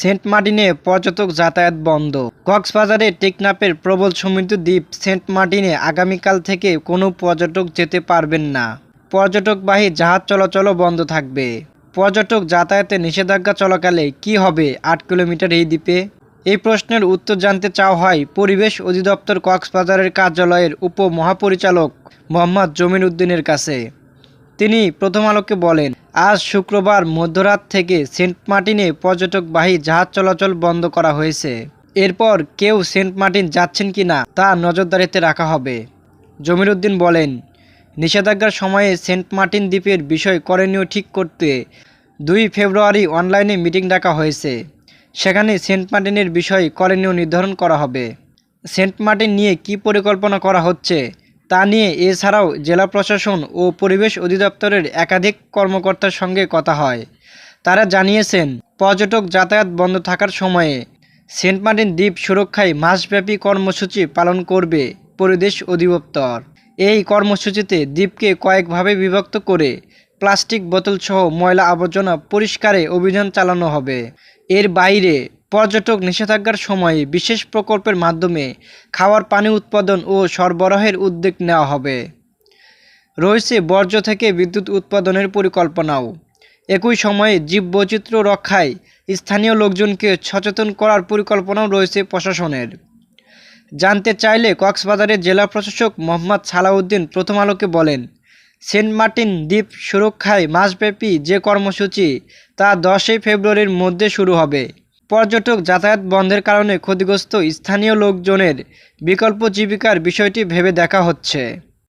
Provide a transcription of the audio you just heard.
Saint মার্টিনে পর্যটক যাতায়াত বন্ধ। কক্সবাজারে টেকনাপের প্রবল সমৃদ্ধ দ্বীপ সেন্ট মার্টিনে আগামীকাল থেকে কোনো পর্যটক যেতে পারবেন না। পর্যটকবাহী জাহাজ চলাচলও বন্ধ থাকবে। পর্যটক যাতায়াতে নিষেধাজ্ঞা চলাকালে কি হবে আট কিলোমিটার এই দ্বীপে? এই প্রশ্নের উত্তর জানতে চাওয়া হয় পরিবেশ অধিদপ্তর কক্সবাজারের কার্যালয়ের উপমহাপরিচালক মোহাম্মদ জমির উদ্দিনের কাছে। তিনি প্রথম আলোকে বলেন, আজ শুক্রবার মধ্যরাত থেকে সেন্ট মার্টিনে পর্যটকবাহী জাহাজ চলাচল বন্ধ করা হয়েছে। এরপর কেউ সেন্ট মার্টিন যাচ্ছেন কি না তা নজরদারিতে রাখা হবে। জমির উদ্দিন বলেন, নিষেধাজ্ঞার সময়ে সেন্ট মার্টিন দ্বীপের বিষয় করণীয় ঠিক করতে দুই ফেব্রুয়ারি অনলাইনে মিটিং ডাকা হয়েছে। সেখানে সেন্ট মার্টিনের বিষয় করণীয় নির্ধারণ করা হবে। সেন্ট মার্টিন নিয়ে কি পরিকল্পনা করা হচ্ছে তা নিয়ে এছাড়াও জেলা প্রশাসন ও পরিবেশ অধিদপ্তরের একাধিক কর্মকর্তার সঙ্গে কথা হয়। তারা জানিয়েছেন, পর্যটক যাতায়াত বন্ধ থাকার সময়ে সেন্ট মার্টিন দ্বীপ সুরক্ষায় মাসব্যাপী কর্মসূচি পালন করবে পরিবেশ অধিদপ্তর। এই কর্মসূচিতে দ্বীপকে কয়েকভাবে বিভক্ত করে প্লাস্টিক বোতলসহ ময়লা আবর্জনা পরিষ্কারে অভিযান চালানো হবে। এর বাইরে পর্যটক নিষেধাজ্ঞার সময়ে বিশেষ প্রকল্পের মাধ্যমে খাওয়ার পানি উৎপাদন ও সরবরাহের উদ্যোগ নেওয়া হবে। রয়েছে বর্জ্য থেকে বিদ্যুৎ উৎপাদনের পরিকল্পনাও। একই সময়ে জীববৈচিত্র্য রক্ষায় স্থানীয় লোকজনকে সচেতন করার পরিকল্পনাও রয়েছে প্রশাসনের। জানতে চাইলে কক্সবাজারের জেলা প্রশাসক মোহাম্মদ সালাউদ্দিন প্রথম আলোকে বলেন, সেন্ট মার্টিন দ্বীপ সুরক্ষায় মাসব্যাপী যে কর্মসূচি তা দশই ফেব্রুয়ারির মধ্যে শুরু হবে। পর্যটক যাতায়াত বন্ধের কারণে ক্ষতিগ্রস্ত স্থানীয় লোকজনের বিকল্প জীবিকার বিষয়টি ভেবে দেখা হচ্ছে।